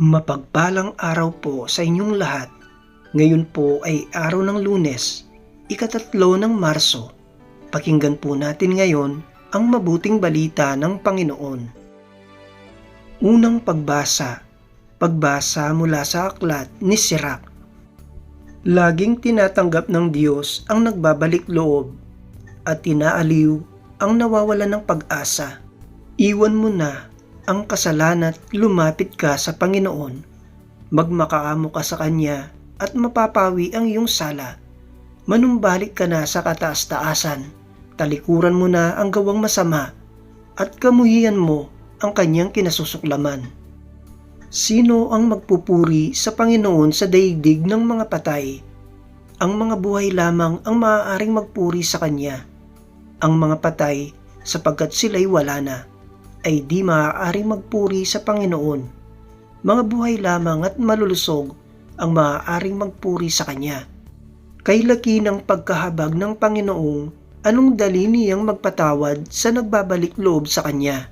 Mapagpalang araw po sa inyong lahat. Ngayon po ay araw ng lunes, ikatatlo ng Marso. Pakinggan po natin ngayon ang mabuting balita ng Panginoon. Unang pagbasa, pagbasa mula sa aklat ni Sirach. Laging tinatanggap ng Diyos ang nagbabalik loob at tinaaliw ang nawawalan ng pag-asa. Iwan mo na ang kasalanan at lumapit ka sa Panginoon. Magmakaamo ka sa Kanya at mapapawi ang iyong sala. Manumbalik ka na sa kataas-taasan. Talikuran mo na ang gawang masama at kamuhian mo ang kanyang kinasusuklaman. Sino ang magpupuri sa Panginoon sa daigdig ng mga patay? Ang mga buhay lamang ang maaaring magpuri sa Kanya. Ang mga patay, sapagkat sila'y wala na ay di maaaring magpuri sa Panginoon. Mga buhay lamang at malulusog ang maaaring magpuri sa Kanya. Kay laki ng pagkahabag ng Panginoong, anong dali niyang magpatawad sa nagbabalik loob sa Kanya?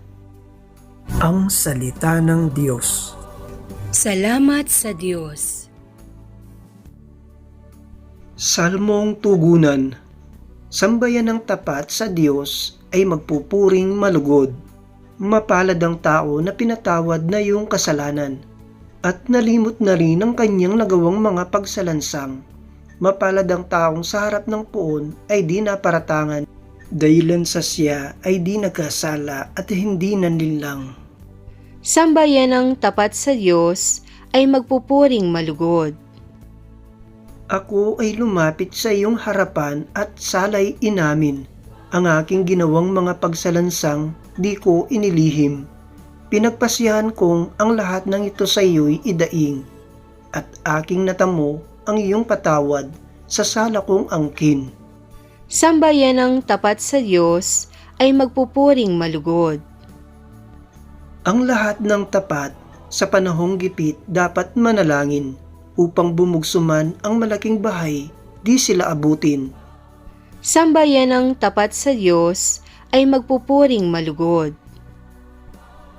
Ang Salita ng Diyos Salamat sa Diyos. Salmong Tugunan Sambayan ng tapat sa Diyos ay magpupuring malugod mapalad ang tao na pinatawad na iyong kasalanan at nalimot na rin ang kanyang nagawang mga pagsalansang. Mapalad ang taong sa harap ng puon ay di naparatangan dahilan sa siya ay di nagkasala at hindi nanlilang. Sambayan ng tapat sa Diyos ay magpupuring malugod. Ako ay lumapit sa iyong harapan at salay inamin ang aking ginawang mga pagsalansang di ko inilihim. Pinagpasyahan kong ang lahat ng ito sa iyo'y idaing, at aking natamo ang iyong patawad sa sala kong angkin. Sambayan ng tapat sa Diyos ay magpupuring malugod. Ang lahat ng tapat sa panahong gipit dapat manalangin upang bumugsuman ang malaking bahay, di sila abutin. Sambayan ng tapat sa Diyos ay magpupuring malugod.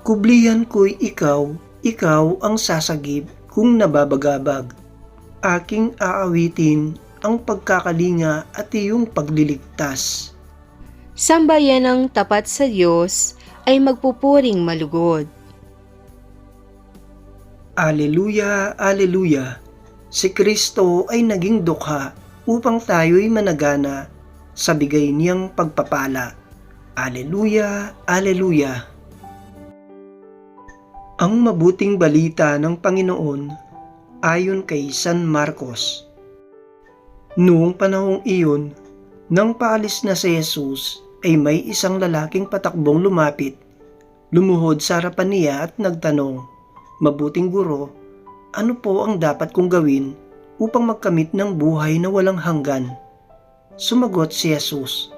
Kublihan ko'y ikaw, ikaw ang sasagip kung nababagabag. Aking aawitin ang pagkakalinga at iyong pagliligtas. Sambayan ng tapat sa Diyos ay magpupuring malugod. Aleluya, Aleluya! Si Kristo ay naging dukha upang tayo'y managana sa bigay niyang pagpapala. Aleluya, Aleluya! Ang mabuting balita ng Panginoon ayon kay San Marcos. Noong panahong iyon, nang paalis na si Jesus, ay may isang lalaking patakbong lumapit. Lumuhod sa harapan niya at nagtanong, Mabuting guro, ano po ang dapat kong gawin upang magkamit ng buhay na walang hanggan? Sumagot si Jesus,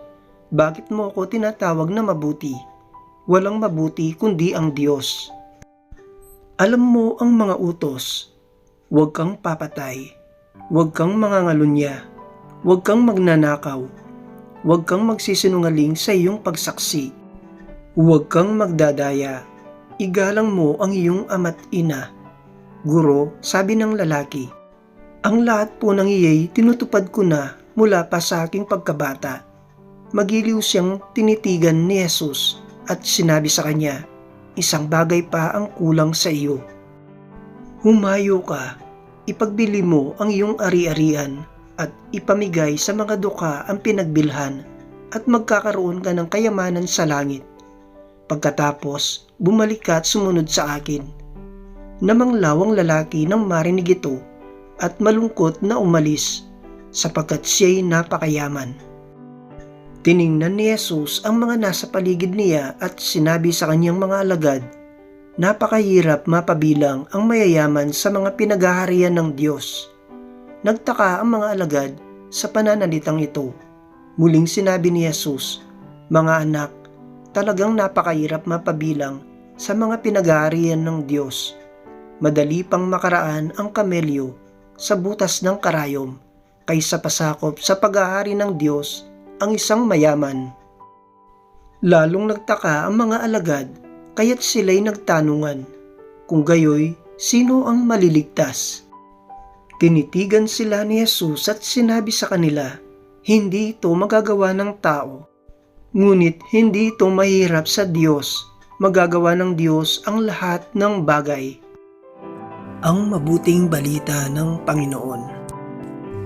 Bakit mo ako tinatawag na mabuti? Walang mabuti kundi ang Diyos. Alam mo ang mga utos. Huwag kang papatay. Huwag kang mangangalunya. Huwag kang magnanakaw. Huwag kang magsisinungaling sa iyong pagsaksi. Huwag kang magdadaya. Igalang mo ang iyong ama't ina. Guro, sabi ng lalaki, ang lahat po ng iyay tinutupad ko na mula pa sa aking pagkabata. Magiliw siyang tinitigan ni Jesus at sinabi sa kanya, isang bagay pa ang kulang sa iyo. Humayo ka, ipagbili mo ang iyong ari-arian at ipamigay sa mga duka ang pinagbilhan at magkakaroon ka ng kayamanan sa langit. Pagkatapos, bumalik ka at sumunod sa akin. Namang lawang lalaki nang marinig ito at malungkot na umalis sapagkat siya'y napakayaman. Tiningnan ni Jesus ang mga nasa paligid niya at sinabi sa kanyang mga alagad, Napakahirap mapabilang ang mayayaman sa mga pinagaharian ng Diyos. Nagtaka ang mga alagad sa pananalitang ito. Muling sinabi ni Jesus, Mga anak, talagang napakahirap mapabilang sa mga pinagaharian ng Diyos. Madali pang makaraan ang kamelyo sa butas ng karayom kaysa pasakop sa pag-aari ng Diyos ang isang mayaman. Lalong nagtaka ang mga alagad kaya't sila'y nagtanungan. Kung gayoy, sino ang maliligtas? Tinitigan sila ni Jesus at sinabi sa kanila, hindi ito magagawa ng tao. Ngunit hindi ito mahirap sa Diyos. Magagawa ng Diyos ang lahat ng bagay. Ang mabuting balita ng Panginoon.